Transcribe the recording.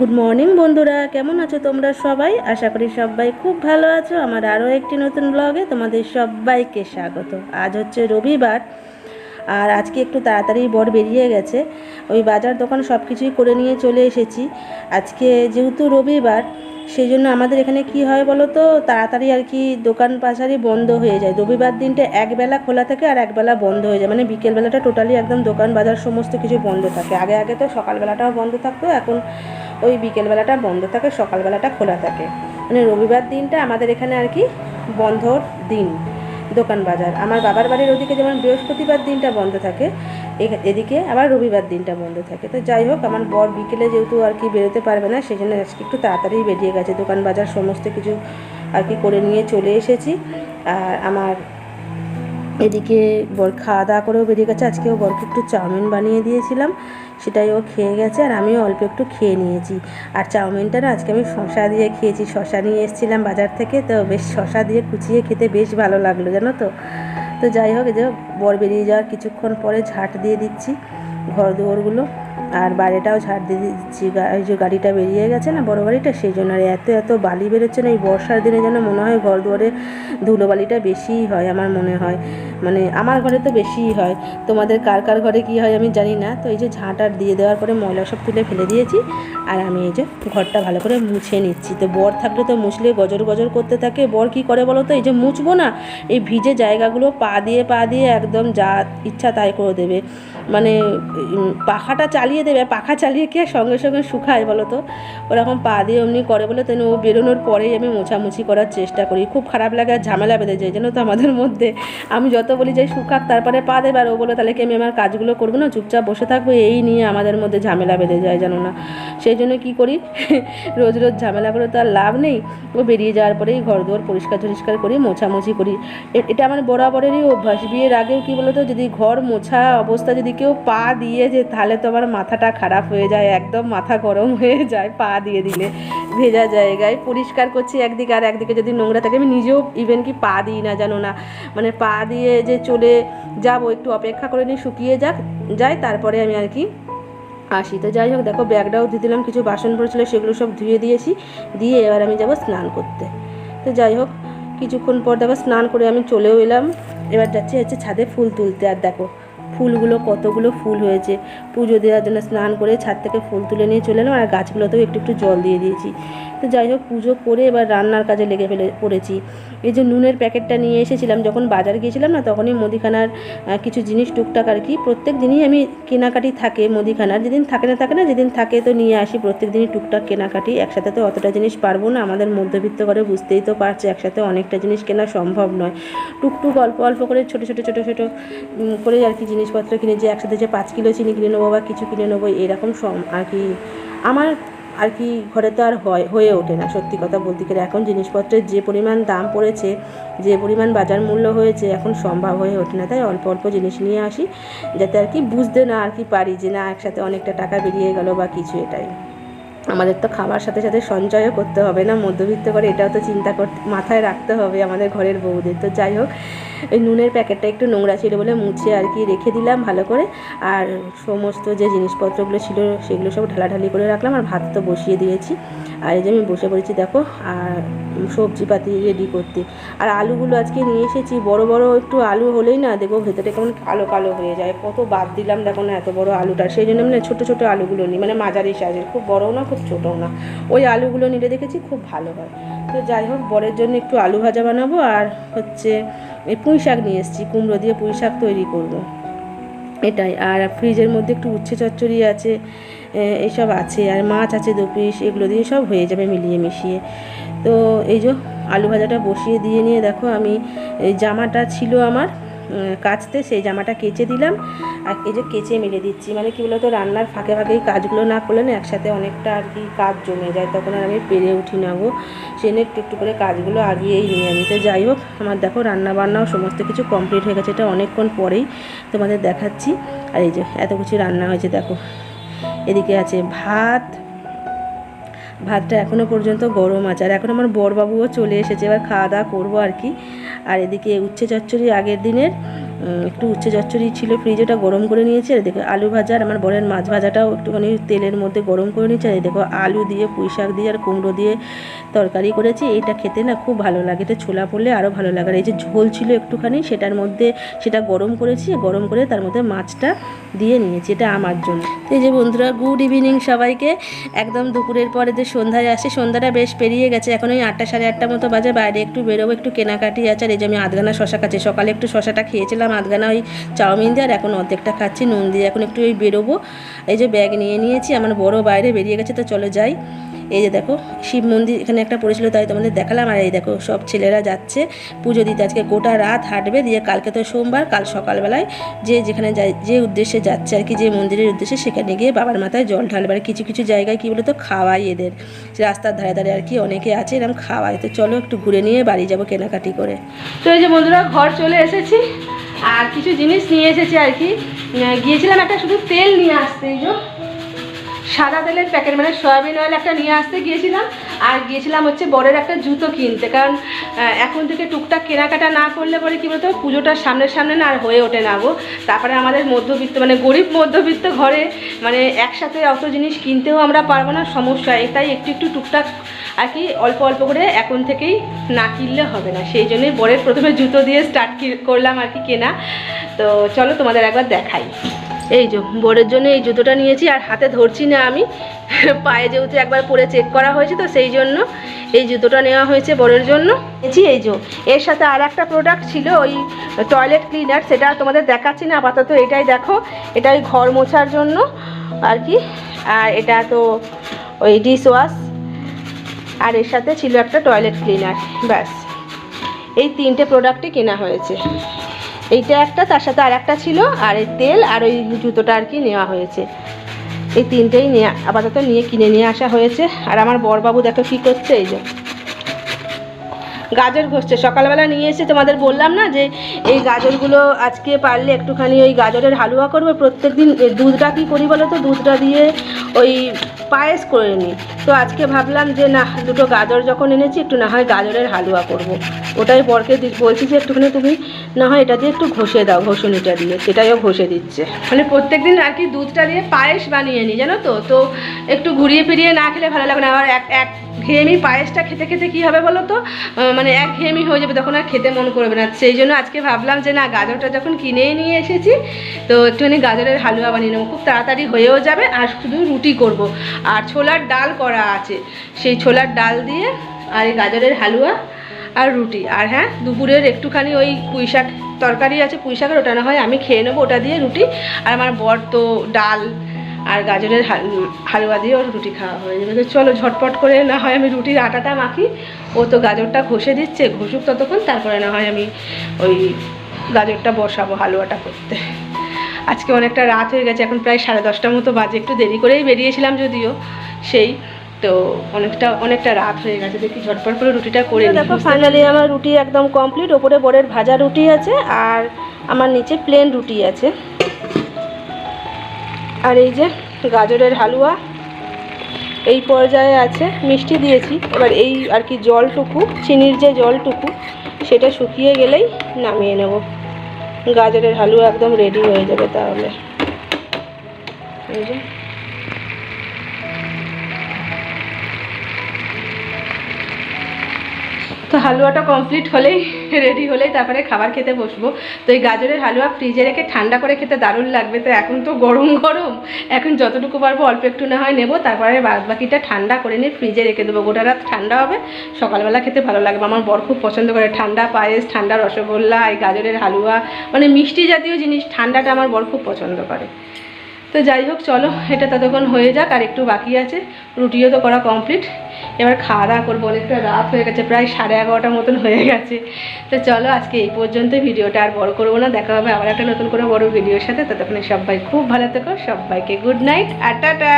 Good morning বন্ধুরা। কেমন আছো তোমরা সবাই? আশা করি সবাই খুব ভালো আছো। আমার আরও একটি নতুন ব্লগে তোমাদের সবাইকে স্বাগত। আজ হচ্ছে রবিবার, আর আজকে একটু তাড়াতাড়ি বর বেরিয়ে গেছে। ওই বাজার দোকান সব কিছুই করে নিয়ে চলে এসেছি। আজকে যেহেতু রবিবার, সেই জন্য আমাদের এখানে কি হয় বলো তো তাড়াতাড়ি আর কি দোকান পাশারি বন্ধ হয়ে যায়। রবিবার দিনটা একবেলা খোলা থাকে আর একবেলা বন্ধ হয়ে যায়। মানে বিকেলবেলাটা টোটালি একদম দোকান বাজার সমস্ত কিছু বন্ধ থাকে। আগে আগে তো সকালবেলাটাও বন্ধ থাকতো, এখন ওই বিকেলবেলাটা বন্ধ থাকে, সকালবেলাটা খোলা থাকে। মানে রবিবার দিনটা আমাদের এখানে আর কি বন্ধর দিন, দোকান বাজার। আমার বাবার বাড়ির ওদিকে যেমন বৃহস্পতিবার দিনটা বন্ধ থাকে এদিকে আবার রবিবার দিনটা বন্ধ থাকে। তো যাই হোক, আমার বর বিকেলে যেহেতু আর কি বেরোতে পারবে না সেই জন্য আজকে একটু তাড়াতাড়ি বেরিয়ে গেছে। দোকান বাজার সমস্ত কিছু আর কি করে নিয়ে চলে এসেছি। আর আমার এদিকে বর খাওয়া দাওয়া করেও বেরিয়ে গেছে। আজকেও বরকে একটু চাউমিন বানিয়ে দিয়েছিলাম। সেটাই ও খেয়ে গেছে আর আমিও অল্প একটু খেয়ে নিয়েছি। আর চাউমিনটা না আজকে আমি শশা দিয়ে খেয়েছি শশা নিয়ে এসেছিলাম বাজার থেকে, তো বেশ শশা দিয়ে কুচিয়ে খেতে বেশ ভালো লাগল জানো তো। তো যাই হোক যে বর বেরিয়ে যাওয়ার কিছুক্ষণ পরে ঝাঁট দিয়ে দিচ্ছি ঘর দুয়ারগুলো আর বাইরেটাও ঝাড় দিয়ে দিচ্ছি। এই যে গাড়িটা বেরিয়ে গেছে না, বড় গাড়িটা সেই জন্য আর এত এত বালি বেরোচ্ছে না, এই বর্ষার দিনে যেন মনে হয় ঘর দুয়ারে ধুলোবালিটা বেশিই হয় আমার মনে হয়। মানে আমার ঘরে তো বেশিই হয়। তোমাদের কার কার ঘরে কী হয় আমি জানি না। তো এই যে ঝাঁটার দিয়ে দেওয়ার পরে ময়লা সব তুলে ফেলে দিয়েছি। আর আমি এই যে ঘরটা ভালো করে মুছে নিচ্ছি। তো বর থাকলে তো মুছলে, গজর গজর করতে থাকে। বর কি করে বলো তো? এই যে মুছবো না, এই ভিজে জায়গাগুলো পা দিয়ে পা দিয়ে একদম যা ইচ্ছা তাই করে দেবে। মানে পাখাটা চালিয়ে দেবে, পাখা চালিয়ে কে সঙ্গে সঙ্গে শুকায় বলো তো? ওরকম পা দিয়ে অমনি করে বলে তেন ও বেরোনোর পরেই আমি মোছামুছি করার চেষ্টা করি। খুব খারাপ লাগে আর ঝামেলা বেঁধে যায়, জানো তো আমাদের মধ্যে। আমি যত বলি যে শুকাক, তারপরে পা দেবে আর ও বলে তাহলে কি আমি আমার কাজগুলো করব না? চুপচাপ বসে থাকব, এই নিয়ে আমাদের মধ্যে ঝামেলা বেঁধে যায়, জানো না। সেই জন্য কী করি? রোজ রোজ ঝামেলা করে তো আর লাভ নেই। ও বেরিয়ে যাওয়ার পরেই ঘর দুয়ার পরিষ্কার টরিষ্কার করি, মোছামুছি করি। এটা আমার বরাবরেরই অভ্যাস। বিয়ের আগেও কি বলতো যদি ঘর মোছা অবস্থা যদি কেউ পা দিয়ে যে, তাহলে তো আমার মাথাটা খারাপ হয়ে যায়, একদম মাথা গরম হয়ে যায়, পা দিয়ে দিলে ভেজা জায়গায়। পরিষ্কার করছি একদিকে আর একদিকে যদি নোংরা থাকে, আমি নিজেও ইভেন কি পা দিই না, জানো না। মানে পা দিয়ে যে চলে যাব, একটু অপেক্ষা করে নিই, শুকিয়ে যাক যায় তারপরে আমি আর কি আসি। তো যাই হোক, দেখো, ব্যাগটাও দিয়ে দিলাম, কিছু বাসন পড়েছিল সেগুলো সব ধুয়ে দিয়েছি। দিয়ে এবার আমি যাব স্নান করতে। তো যাই হোক, কিছুক্ষণ পর দেখো, স্নান করে আমি চলেও এলাম। এবার যাচ্ছি হচ্ছে ছাদে ফুল তুলতে। আর দেখো ফুলগুলো, কতগুলো ফুল হয়েছে। পুজো দেওয়ার জন্য স্নান করে ছাদ থেকে ফুল তুলে নিয়ে চলে এলাম আর গাছগুলোতেও একটু একটু জল দিয়ে দিয়েছি। তো যাই হোক, পুজো করে এবার রান্নার কাজে লেগে ফেলে, পড়েছি। এই যে নুনের প্যাকেটটা নিয়ে এসেছিলাম, যখন বাজার গিয়েছিলাম না, তখনই মুদিখানার কিছু জিনিস টুকটাক আর কি, প্রত্যেক দিনই আমি কেনাকাটি থাকে মুদিখানার। যেদিন থাকে না থাকে না, যেদিন থাকে তো নিয়ে আসি, প্রত্যেক দিনই টুকটাক কেনাকাটি। একসাথে তো অতটা জিনিস পারব না, আমাদের মধ্যবিত্ত করে বুঝতেই তো পারছে, একসাথে অনেকটা জিনিস কেনা সম্ভব নয়। টুকটুক অল্প অল্প করে, ছোটো ছোটো ছোটো ছোটো করে আর কি জিনিসপত্র কিনে যে একসাথে যে পাঁচ কিলো চিনি কিনে নেব বা কিছু কিনে নেব, এরকম সম- আর কি আমার আর কি ঘরে তো আর হয়, হয়ে ওঠে না, সত্যি কথা বলতে গেলে। এখন জিনিসপত্রের যে পরিমাণ দাম পড়েছে, যে পরিমাণ বাজার মূল্য হয়েছে, এখন সম্ভব হয়ে ওঠে না। তাই অল্প অল্প জিনিস নিয়ে আসি, যাতে আর কি বুঝতে না আর কি পারি যে না, একসাথে অনেকটা টাকা বেরিয়ে গেল বা কিছু এটাই। আমাদের তো খাবার সাথে সাথে সঞ্চয়ও করতে হবে না, মধ্যবিত্ত করে এটাও তো চিন্তা করতে মাথায় রাখতে হবে আমাদের ঘরের বউদের। তো যাই হোক, এই নুনের প্যাকেটটা একটু নোংরা ছিল বলে মুছে আর কি রেখে দিলাম ভালো করে। আর সমস্ত যে জিনিসপত্রগুলো ছিল সেগুলো সব ঢালাঢালি করে রাখলাম আর ভাত তো বসিয়ে দিয়েছি। আর এই যে আমি বসে পড়েছি, দেখো, আর সবজিপাতি রেডি করতে। আর আলুগুলো আজকে নিয়ে এসেছি, বড় বড় একটু আলু হলেই না দেখো ভেতরে কেমন কালো কালো হয়ে যায়। কত বাদ দিলাম দেখো না এত বড় আলুটা। সেই জন্য আমি না ছোটো ছোটো আলুগুলো নিই মানে মাঝারি সাইজের খুব বড়ও না, খুব ছোটও না। ওই আলুগুলো নিলে দেখেছি খুব ভালো হয়। তো যাই হোক, বরের জন্য একটু আলু ভাজা বানাবো। আর হচ্ছে, এই পুঁই শাক নিয়ে এসেছি, কুমড়ো দিয়ে পুঁই শাক তৈরি করব। এটাই। আর ফ্রিজের মধ্যে একটু উচ্ছে চচ্চড়ি আছে এসব আছে, আর মাছ আছে দু পিস, এগুলো দিয়ে সব হয়ে যাবে মিলিয়ে মিশিয়ে। তো এই যে আলু ভাজাটা বসিয়ে দিয়ে নিয়ে দেখো আমি জামাটা ছিল আমার কাচতে সেই জামাটা কেচে দিলাম। আর এই যে কেচে মেলে দিচ্ছি মানে কি বলতো, রান্নার ফাঁকে ফাঁকে কাজগুলো না করলে না একসাথে অনেকটা আর কি কাজ জমে যায়, তখন আর আমি পেরে উঠি না গো। সেই একটু একটু করে কাজগুলো আগিয়েই নিয়ে আমি তো যাই হোক, আমার দেখো রান্না বান্নাও সমস্ত কিছু কমপ্লিট হয়ে গেছে, এটা অনেকক্ষণ পরেই তোমাদের দেখাচ্ছি। আর এই যে এত কিছু রান্না হয়েছে, দেখো। এদিকে আছে ভাত। ভাতটা এখনও পর্যন্ত গরম আছে। আর এখন আমার বরবাবুও চলে এসেছে, এবার খাওয়া দাওয়া করব আর কি। আর এদিকে উচ্ছে চচ্চড়ি আগের দিনের একটু উচ্ছে চচ্চড়ি ছিল ফ্রিজে ওটা গরম করে নিয়েছি। আর দেখো আলু ভাজা আর আমার বরের মাছ ভাজাটাও একটুখানি তেলের মধ্যে গরম করে নিয়েছি। আর দেখো আলু দিয়ে, পুঁই শাক দিয়ে আর কুমড়ো দিয়ে তরকারি করেছি। এইটা খেতে না খুব ভালো লাগে। এটা ছোলা পড়লে আরও ভালো লাগে। আর এই যে ঝোল ছিল একটুখানি, সেটার মধ্যে সেটা গরম করেছি। গরম করে তার মধ্যে মাছটা দিয়ে নিয়েছি। এটা আমার জন্য। এই যে বন্ধুরা গুড ইভিনিং সবাইকে। একদম দুপুরের পরে যে সন্ধ্যায় আসে, সন্ধ্যাটা বেশ পেরিয়ে গেছে। এখন ওই আটটা সাড়ে আটটা মতো বাজে। বাইরে একটু বেরোবো, একটু কেনাকাটি আছে। আর এই যে আমি আধগানা শশা খাচ্ছি। সকালে একটু শশাটা খেয়েছিলাম। আধগানা ওই চাউমিন দিয়ে, আর এখন অর্ধেকটা খাচ্ছি, নুন দিয়ে। এখন একটু ওই বেরোবো। এই যে ব্যাগ নিয়ে নিয়েছি, আমার বড় বাইরে বেরিয়ে গেছে, তো চলো যাই। এই যে দেখো, শিব মন্দির, এখানে একটা পড়েছিল, তাই তোমাদের দেখালাম। আর এই দেখো, সব ছেলেরা যাচ্ছে। পুজো দিতে আজকে গোটা রাত হাঁটবে, দিয়ে কালকে তো সোমবার, কাল সকালবেলায় যে যেখানে যায় যে উদ্দেশ্যে যাচ্ছে আর কি, যে মন্দিরের উদ্দেশ্যে, সেখানে গিয়ে বাবার মাথায় জল ঢালবে। আর কিছু কিছু জায়গায় কী বলতো, খাওয়াই এদের। রাস্তার ধারে ধারে আর কি অনেকে আছে এরকম খাওয়াই। তো চলো একটু ঘুরে নিয়ে বাড়ি যাব কেনাকাটি করে। তো এই যে বন্ধুরা, ঘর চলে এসেছি। আর কিছু জিনিস নিয়ে এসেছি আর কি। গিয়েছিলাম একটা শুধু তেল নিয়ে আসতে, এই সাদা তেলের প্যাকেট মানে সয়াবিন অয়েল একটা নিয়ে আসতে গিয়েছিলাম। আর গিয়েছিলাম হচ্ছে বরের একটা জুতো কিনতে। কারণ এখন থেকে টুকটাক কেনাকাটা না করলে পরে কী বলতো, পুজোটা সামনের সামনে না আর হয়ে ওঠে না গো। তারপরে আমাদের মধ্যবিত্ত মানে গরিব মধ্যবিত্ত ঘরে মানে একসাথে অত জিনিস কিনতেও আমরা পারব না, সমস্যা এটাই একটু একটু টুকটাক আর কি অল্প অল্প করে এখন থেকেই না কিনলে হবে না। সেই জন্যই বরের প্রথমে জুতো দিয়ে স্টার্ট করলাম আর কি কেনা। তো চলো তোমাদের একবার দেখাই। এই যে বোর্ডের জন্য এই জুতোটা নিয়েছি আর হাতে ধরছি না আমি। পায়ে যেহেতু একবার পরে চেক করা হয়েছে, তো সেই জন্য এই জুতোটা নেওয়া হয়েছে বরের জন্য। নিয়েছি এই যে, এর সাথে আর একটা প্রোডাক্ট ছিল, ওই টয়লেট ক্লিনার সেটা তোমাদের দেখাচ্ছি না, আপাতত এটাই দেখো এটা ওই ঘর মোছার জন্য আর কি। আর এটা তো ওই ডিশ ওয়াশ আর এর সাথে ছিল একটা টয়লেট ক্লিনার ব্যাস। এই তিনটে প্রোডাক্টই কেনা হয়েছে। এইটা একটা, তার সাথে আর একটা ছিল, আর এই তেল আর ওই জুতোটা আর কি নেওয়া হয়েছে। এই তিনটেই নিয়ে আপাতত নিয়ে কিনে নিয়ে আসা হয়েছে। আর আমার বরবাবু দেখো কী করছে এই যে। গাজর ঘষছে। সকালবেলা নিয়ে এসে তোমাদের বললাম না যে এই গাজরগুলো আজকে পারলে একটুখানি ওই গাজরের হালুয়া করব। প্রত্যেক দিন দুধটা কী করি বলো তো? দুধটা দিয়ে ওই পায়েস করে নিই তো আজকে ভাবলাম যে না দুটো গাজর যখন এনেছি, একটু না হয় গাজরের হালুয়া করব। ওটাই বরকে দি- বলছি যে, একটুখানি তুমি না হয় এটা দিয়ে একটু ঘষে দাও, ঘষুনিটা দিয়ে, সেটাইও ঘষে দিচ্ছে। মানে প্রত্যেক দিন আর কি দুধটা দিয়ে পায়েস বানিয়ে নিই জানো তো? তো একটু ঘুরিয়ে ফিরিয়ে না খেলে ভালো লাগে না। আবার এক এক ঘেয়েমি পায়েসটা খেতে খেতে কী হবে বলো তো? মানে এক ঘেয়েমি হয়ে যাবে, তখন আর খেতে মন করবে না। সেই জন্য আজকে ভাবলাম যে, না, গাজরটা যখন কিনেই নিয়ে এসেছি, তো একটুখানি গাজরের হালুয়া বানিয়ে নেব। খুব তাড়াতাড়ি হয়েও যাবে, আর শুধু রুটি করব। আর ছোলার ডাল করা আছে। সেই ছোলার ডাল দিয়ে আর এই গাজরের হালুয়া আর রুটি। আর হ্যাঁ দুপুরের একটুখানি ওই পুঁই শাক তরকারি আছে পুঁই শাকের ওটা না হয় আমি খেয়ে নেব ওটা দিয়ে রুটি। আর আমার বর তো ডাল আর গাজরের হাল- হালুয়া দিয়ে ওর রুটি খাওয়া হয়ে যাবে। চলো ঝটপট করে না হয় আমি রুটির আটাটা মাখি। ও তো গাজরটা ঘষে দিচ্ছে, ঘষুক ততক্ষণ, তারপরে না হয় আমি ওই গাজরটা বসাবো হালুয়াটা করতে। আজকে অনেকটা রাত হয়ে গেছে এখন প্রায় সাড়ে দশটার মতো বাজে একটু দেরি করেই বেরিয়েছিলাম যদিও সেই তো অনেকটা অনেকটা রাত হয়ে গেছে দেখি ঝটপট করে রুটিটা করে দেখো ফাইনালি আমার রুটি একদম কমপ্লিট ওপরে বরের ভাজা রুটি আছে আর আমার নিচে প্লেন রুটি আছে। আর এই যে গাজরের হালুয়া এই পর্যায়ে আছে মিষ্টি দিয়েছি এবার এই আর কি জলটুকু চিনির যে জলটুকু সেটা শুকিয়ে গেলেই নামিয়ে নেব। গাজরের হালুয়া একদম রেডি হয়ে যাবে তাহলে। এই যে। তো হালুয়াটা কমপ্লিট হলেই রেডি হলেই তারপরে খাবার খেতে বসবো। তো এই গাজরের হালুয়া ফ্রিজে রেখে ঠান্ডা করে খেতে দারুণ লাগবে। তো এখন তো গরম গরম। এখন যতটুকু পারব অল্প একটু না হয় নেব। তারপরে বাদ বাকিটা ঠান্ডা করে নিয়ে ফ্রিজে রেখে দেবো। গোটা রাত ঠান্ডা হবে। সকালবেলা খেতে ভালো লাগবে। আমার বর খুব পছন্দ করে ঠান্ডা পায়েস, ঠান্ডা রসগোল্লা, এই গাজরের হালুয়া মানে মিষ্টি জাতীয় জিনিস। ঠান্ডাটা আমার বর খুব পছন্দ করে। তো যাই হোক, চলো, এটা ততক্ষণ হয়ে যাক, আর একটু বাকি আছে। রুটিও তো করা কমপ্লিট এবার খাওয়া দাওয়া করব, অনেকটা রাত হয়ে গেছে, প্রায় সাড়ে এগারোটার মতন হয়ে গেছে। তো চলো, আজকে এই পর্যন্ত ভিডিওটা আর বড় করব না, দেখা হবে আবার একটা নতুন করে বড় ভিডিওর সাথে। ততক্ষণে সবাই খুব ভালো থেকো, সবাইকে গুড নাইট আর টাটা